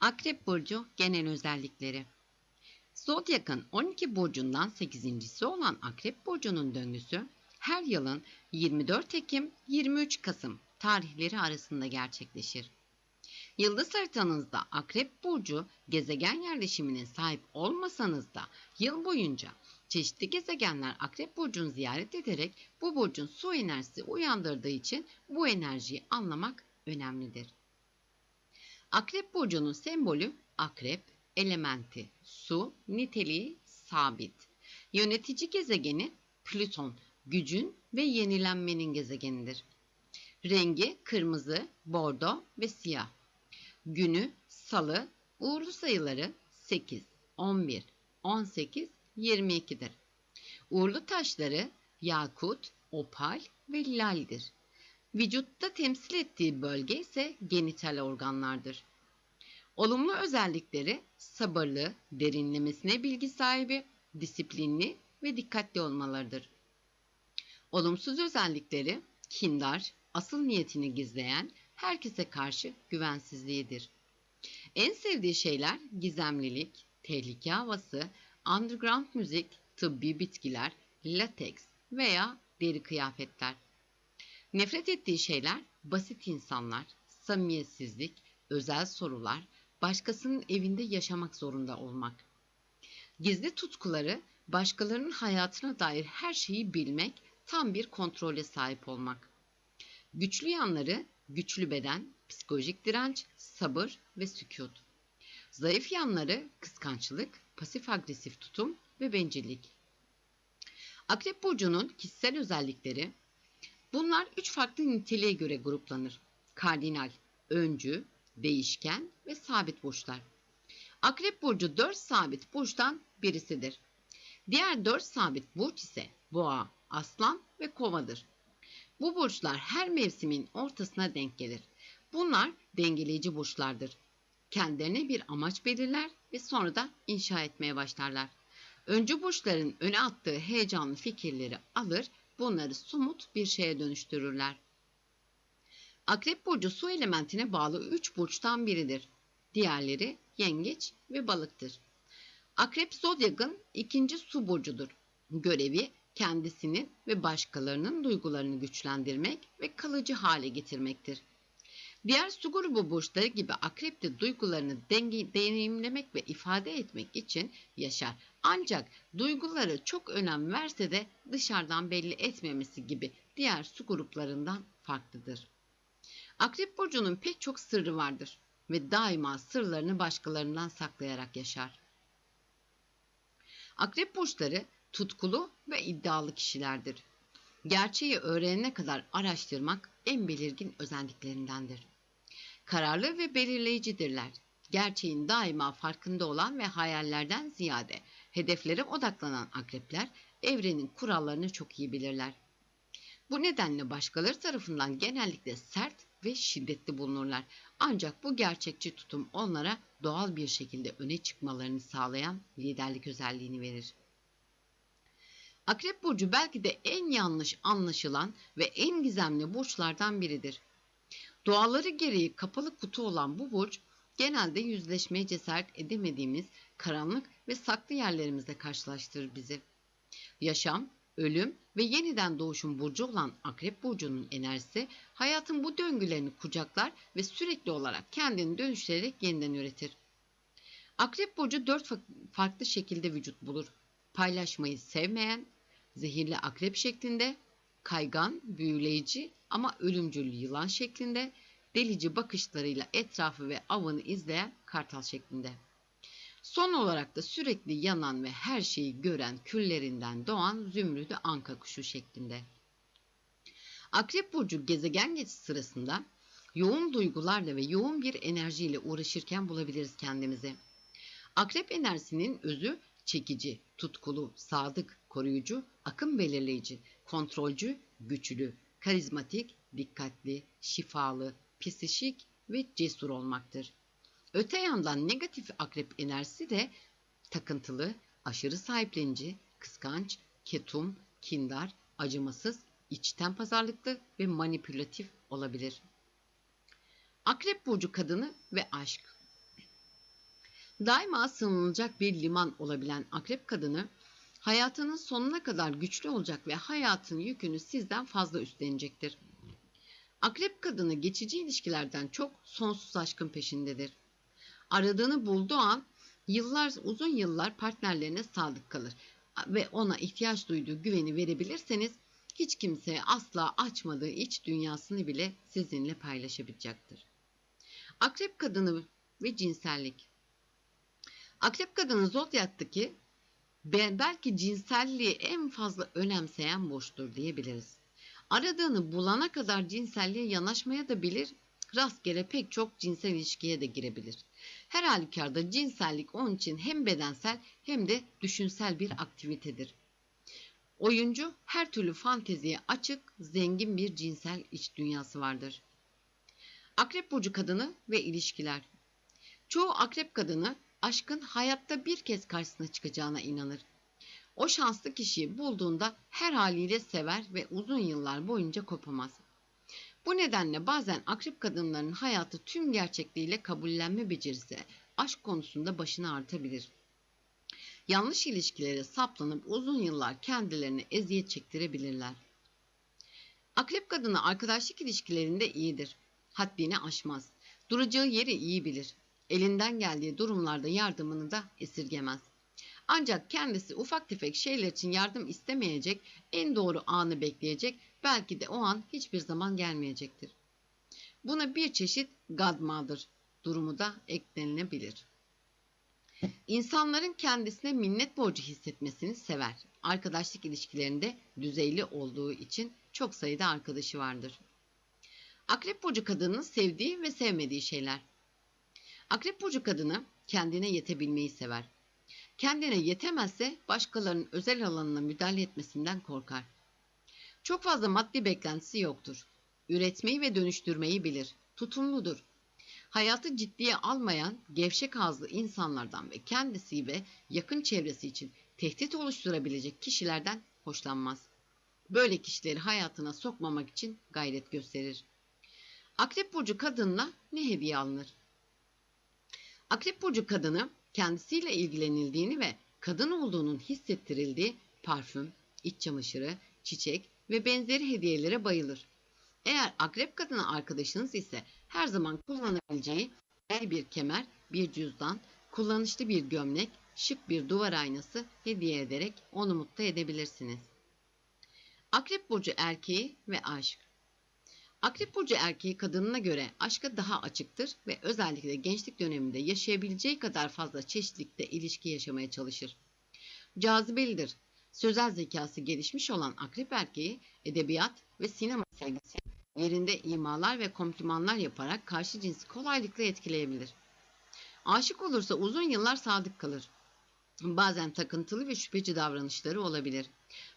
Akrep Burcu genel özellikleri Zodyak'ın 12 burcundan 8.si olan Akrep Burcu'nun döngüsü her yılın 24 Ekim 23 Kasım tarihleri arasında gerçekleşir. Yıldız haritanızda Akrep Burcu gezegen yerleşimine sahip olmasanız da yıl boyunca çeşitli gezegenler Akrep Burcu'nu ziyaret ederek bu burcun su enerjisi uyandırdığı için bu enerjiyi anlamak önemlidir. Akrep Burcu'nun sembolü akrep, elementi, su, niteliği sabit. Yönetici gezegeni Plüton, gücün ve yenilenmenin gezegenidir. Rengi kırmızı, bordo ve siyah. Günü salı, uğurlu sayıları 8, 11, 18, 22'dir. Uğurlu taşları yakut, opal ve laldir. Vücutta temsil ettiği bölge ise genital organlardır. Olumlu özellikleri sabırlı, derinlemesine bilgi sahibi, disiplinli ve dikkatli olmalarıdır. Olumsuz özellikleri kindar, asıl niyetini gizleyen, herkese karşı güvensizliğidir. En sevdiği şeyler gizemlilik, tehlike havası, underground müzik, tıbbi bitkiler, lateks veya deri kıyafetler. Nefret ettiği şeyler basit insanlar, samimiyetsizlik, özel sorular, başkasının evinde yaşamak zorunda olmak. Gizli tutkuları başkalarının hayatına dair her şeyi bilmek, tam bir kontrole sahip olmak. Güçlü yanları güçlü beden, psikolojik direnç, sabır ve sükut. Zayıf yanları kıskançlık, pasif agresif tutum ve bencillik. Akrep burcunun kişisel özellikleri Bunlar üç farklı niteliğe göre gruplanır. Kardinal, öncü, değişken ve sabit burçlar. Akrep burcu dört sabit burçtan birisidir. Diğer dört sabit burç ise boğa, aslan ve kovadır. Bu burçlar her mevsimin ortasına denk gelir. Bunlar dengeleyici burçlardır. Kendilerine bir amaç belirler ve sonra da inşa etmeye başlarlar. Öncü burçların öne attığı heyecanlı fikirleri alır bunları somut bir şeye dönüştürürler. Akrep burcu su elementine bağlı üç burçtan biridir. Diğerleri yengeç ve balıktır. Akrep zodyakın ikinci su burcudur. Görevi kendisini ve başkalarının duygularını güçlendirmek ve kalıcı hale getirmektir. Diğer su grubu burçları gibi akrep de duygularını denge, deneyimlemek ve ifade etmek için yaşar. Ancak duyguları çok önem verse de dışarıdan belli etmemesi gibi diğer su gruplarından farklıdır. Akrep burcunun pek çok sırrı vardır ve daima sırlarını başkalarından saklayarak yaşar. Akrep burçları tutkulu ve iddialı kişilerdir. Gerçeği öğrenene kadar araştırmak en belirgin özelliklerindendir. Kararlı ve belirleyicidirler. Gerçeğin daima farkında olan ve hayallerden ziyade hedeflere odaklanan akrepler evrenin kurallarını çok iyi bilirler. Bu nedenle başkaları tarafından genellikle sert ve şiddetli bulunurlar. Ancak bu gerçekçi tutum onlara doğal bir şekilde öne çıkmalarını sağlayan liderlik özelliğini verir. Akrep burcu belki de en yanlış anlaşılan ve en gizemli burçlardan biridir. Doğaları gereği kapalı kutu olan bu burç genelde yüzleşmeye cesaret edemediğimiz karanlık ve saklı yerlerimizle karşılaştırır bizi. Yaşam, ölüm ve yeniden doğuşun burcu olan Akrep burcunun enerjisi hayatın bu döngülerini kucaklar ve sürekli olarak kendini dönüştürerek yeniden üretir. Akrep burcu dört farklı şekilde vücut bulur. Paylaşmayı sevmeyen, zehirli akrep şeklinde, kaygan, büyüleyici ama ölümcül yılan şeklinde, delici bakışlarıyla etrafı ve avını izleyen kartal şeklinde. Son olarak da sürekli yanan ve her şeyi gören küllerinden doğan zümrüdü anka kuşu şeklinde. Akrep burcu gezegen geçiş sırasında yoğun duygularla ve yoğun bir enerjiyle uğraşırken bulabiliriz kendimizi. Akrep enerjisinin özü çekici, tutkulu, sadık, koruyucu, akım belirleyici, kontrolcü, güçlü, karizmatik, dikkatli, şifalı, psişik ve cesur olmaktır. Öte yandan negatif akrep enerjisi de takıntılı, aşırı sahiplenici, kıskanç, ketum, kindar, acımasız, içten pazarlıklı ve manipülatif olabilir. Akrep burcu kadını ve aşk. Daima sığınılacak bir liman olabilen akrep kadını, hayatının sonuna kadar güçlü olacak ve hayatın yükünü sizden fazla üstlenecektir. Akrep kadını geçici ilişkilerden çok sonsuz aşkın peşindedir. Aradığını bulduğu an yıllar uzun yıllar partnerlerine sadık kalır ve ona ihtiyaç duyduğu güveni verebilirseniz hiç kimseye asla açmadığı iç dünyasını bile sizinle paylaşabilecektir. Akrep kadını ve cinsellik. Akrep kadını zodyaktaki belki cinselliği en fazla önemseyen boştur diyebiliriz. Aradığını bulana kadar cinselliğe yanaşmaya da bilir, rastgele pek çok cinsel ilişkiye de girebilir. Her halükarda cinsellik onun için hem bedensel hem de düşünsel bir aktivitedir. Oyuncu her türlü fanteziye açık, zengin bir cinsel iç dünyası vardır. Akrep burcu kadını ve ilişkiler. Çoğu akrep kadını aşkın hayatta bir kez karşısına çıkacağına inanır. O şanslı kişiyi bulduğunda her haliyle sever ve uzun yıllar boyunca kopamaz. Bu nedenle bazen akrep kadınların hayatı tüm gerçekliğiyle kabullenme becerisi aşk konusunda başını artabilir. Yanlış ilişkilere saplanıp uzun yıllar kendilerine eziyet çektirebilirler. Akrep kadını arkadaşlık ilişkilerinde iyidir. Haddini aşmaz. Duracağı yeri iyi bilir. Elinden geldiği durumlarda yardımını da esirgemez. Ancak kendisi ufak tefek şeyler için yardım istemeyecek, en doğru anı bekleyecek, belki de o an hiçbir zaman gelmeyecektir. Buna bir çeşit godmother durumu da eklenilebilir. İnsanların kendisine minnet borcu hissetmesini sever. Arkadaşlık ilişkilerinde düzeyli olduğu için çok sayıda arkadaşı vardır. Akrep burcu kadının sevdiği ve sevmediği şeyler. Akrep burcu kadını kendine yetebilmeyi sever. Kendine yetemezse başkalarının özel alanına müdahale etmesinden korkar. Çok fazla maddi beklentisi yoktur. Üretmeyi ve dönüştürmeyi bilir. Tutumludur. Hayatı ciddiye almayan gevşek ağızlı insanlardan ve kendisi ve yakın çevresi için tehdit oluşturabilecek kişilerden hoşlanmaz. Böyle kişileri hayatına sokmamak için gayret gösterir. Akrep burcu kadınla ne hediye alınır? Akrep burcu kadını kendisiyle ilgilenildiğini ve kadın olduğunun hissettirildiği parfüm, iç çamaşırı, çiçek ve benzeri hediyelere bayılır. Eğer akrep kadını arkadaşınız ise her zaman kullanabileceği bir kemer, bir cüzdan, kullanışlı bir gömlek, şık bir duvar aynası hediye ederek onu mutlu edebilirsiniz. Akrep burcu erkeği ve aşk. Akrep burcu erkeği kadınına göre aşka daha açıktır ve özellikle gençlik döneminde yaşayabileceği kadar fazla çeşitlikte ilişki yaşamaya çalışır. Cazibelidir. Sözel zekası gelişmiş olan akrep erkeği edebiyat ve sinema sevgisi yerinde imalar ve komplimanlar yaparak karşı cinsi kolaylıkla etkileyebilir. Aşık olursa uzun yıllar sadık kalır. Bazen takıntılı ve şüpheci davranışları olabilir.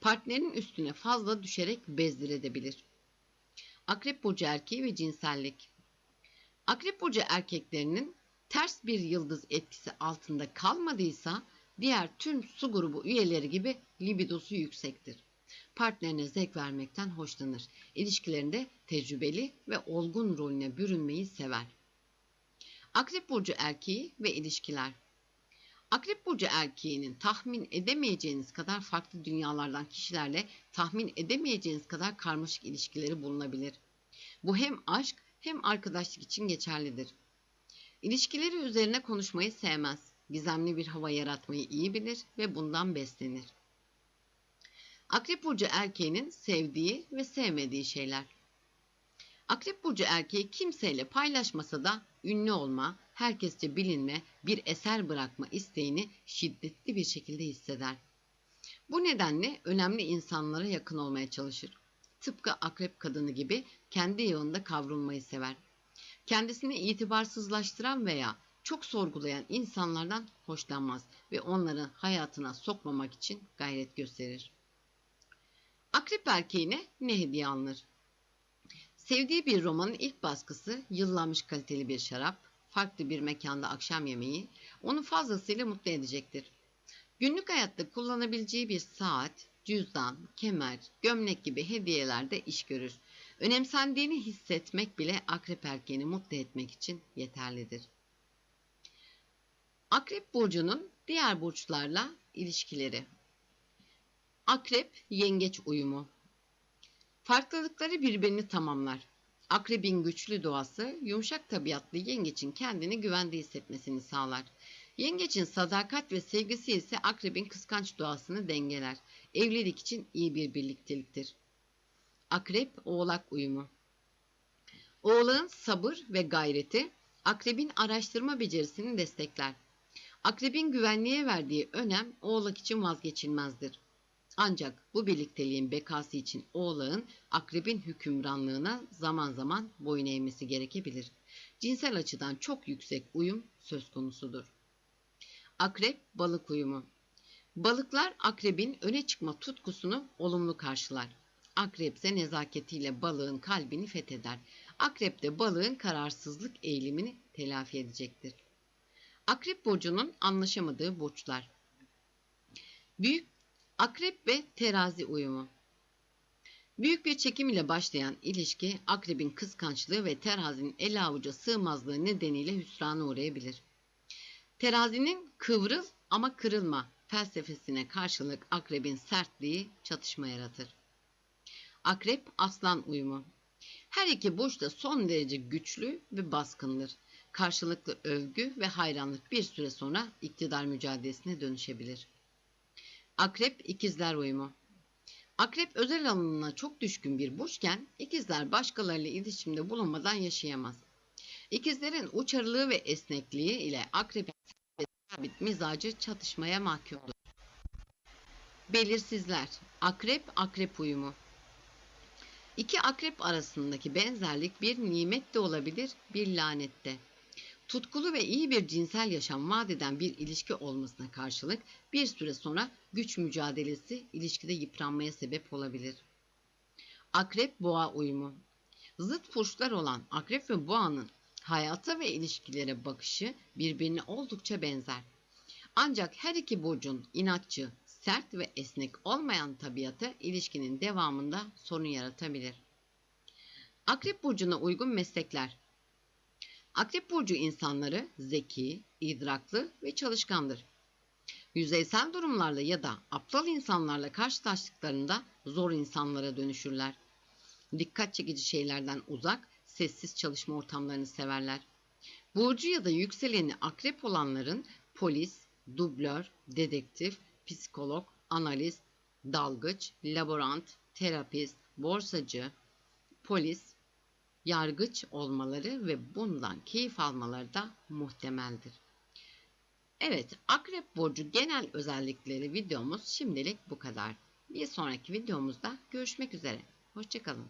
Partnerin üstüne fazla düşerek bezdirebilir. Akrep burcu erkeği ve cinsellik. Akrep burcu erkeklerinin ters bir yıldız etkisi altında kalmadıysa diğer tüm su grubu üyeleri gibi libidosu yüksektir. Partnerine zevk vermekten hoşlanır. İlişkilerinde tecrübeli ve olgun rolüne bürünmeyi sever. Akrep burcu erkeği ve ilişkiler. Akrep burcu erkeğinin tahmin edemeyeceğiniz kadar farklı dünyalardan kişilerle tahmin edemeyeceğiniz kadar karmaşık ilişkileri bulunabilir. Bu hem aşk hem arkadaşlık için geçerlidir. İlişkileri üzerine konuşmayı sevmez. Gizemli bir hava yaratmayı iyi bilir ve bundan beslenir. Akrep burcu erkeğinin sevdiği ve sevmediği şeyler. Akrep burcu erkeği kimseyle paylaşmasa da ünlü olma, herkesçe bilinme, bir eser bırakma isteğini şiddetli bir şekilde hisseder. Bu nedenle önemli insanlara yakın olmaya çalışır. Tıpkı akrep kadını gibi kendi yağında kavrulmayı sever. Kendisini itibarsızlaştıran veya çok sorgulayan insanlardan hoşlanmaz ve onları hayatına sokmamak için gayret gösterir. Akrep erkeğine ne hediye alınır? Sevdiği bir romanın ilk baskısı, yıllanmış kaliteli bir şarap, farklı bir mekanda akşam yemeği onu fazlasıyla mutlu edecektir. Günlük hayatta kullanabileceği bir saat, cüzdan, kemer, gömlek gibi hediyelerde iş görür. Önemsendiğini hissetmek bile akrep erkeğini mutlu etmek için yeterlidir. Akrep burcunun diğer burçlarla ilişkileri. Akrep yengeç uyumu. Farklılıkları birbirini tamamlar. Akrebin güçlü doğası, yumuşak tabiatlı yengeçin kendini güvende hissetmesini sağlar. Yengeçin sadakat ve sevgisi ise akrebin kıskanç doğasını dengeler. Evlilik için iyi bir birlikteliktir. Akrep oğlak uyumu. Oğlağın sabır ve gayreti akrebin araştırma becerisini destekler. Akrebin güvenliğe verdiği önem oğlak için vazgeçilmezdir. Ancak bu birlikteliğin bekası için oğlağın akrebin hükümranlığına zaman zaman boyun eğmesi gerekebilir. Cinsel açıdan çok yüksek uyum söz konusudur. Akrep balık uyumu. Balıklar akrebin öne çıkma tutkusunu olumlu karşılar. Akrep nezaketiyle balığın kalbini fetheder. Akrep de balığın kararsızlık eğilimini telafi edecektir. Akrep burcunun anlaşamadığı burçlar. Büyük akrep ve terazi uyumu. Büyük bir çekim ile başlayan ilişki akrebin kıskançlığı ve terazinin el avuca sığmazlığı nedeniyle hüsrana uğrayabilir. Terazinin kıvrıl ama kırılma felsefesine karşılık akrebin sertliği çatışma yaratır. Akrep aslan uyumu. Her iki burç da son derece güçlü ve baskındır. Karşılıklı övgü ve hayranlık bir süre sonra iktidar mücadelesine dönüşebilir. Akrep ikizler uyumu. Akrep özel alanına çok düşkün bir burçken ikizler başkalarıyla iletişimde bulunmadan yaşayamaz. İkizlerin uçarılığı ve esnekliği ile akrepin sabit mizacı çatışmaya mahkumdur. Belirsizler. Akrep akrep uyumu. İki akrep arasındaki benzerlik bir nimet de olabilir, bir lanet de. Tutkulu ve iyi bir cinsel yaşam vaat eden bir ilişki olmasına karşılık bir süre sonra güç mücadelesi ilişkide yıpranmaya sebep olabilir. Akrep boğa uyumu. Zıt burçlar olan akrep ve boğanın hayata ve ilişkilere bakışı birbirine oldukça benzer. Ancak her iki burcun inatçı, sert ve esnek olmayan tabiatı ilişkinin devamında sorun yaratabilir. Akrep burcuna uygun meslekler. Akrep burcu insanları zeki, idraklı ve çalışkandır. Yüzeysel durumlarla ya da aptal insanlarla karşılaştıklarında zor insanlara dönüşürler. Dikkat çekici şeylerden uzak, sessiz çalışma ortamlarını severler. Burcu ya da yükseleni akrep olanların polis, dublör, dedektif, psikolog, analist, dalgıç, laborant, terapist, borsacı, polis, yargıç olmaları ve bundan keyif almaları da muhtemeldir. Evet, Akrep Burcu genel özellikleri videomuz şimdilik bu kadar. Bir sonraki videomuzda görüşmek üzere. Hoşçakalın.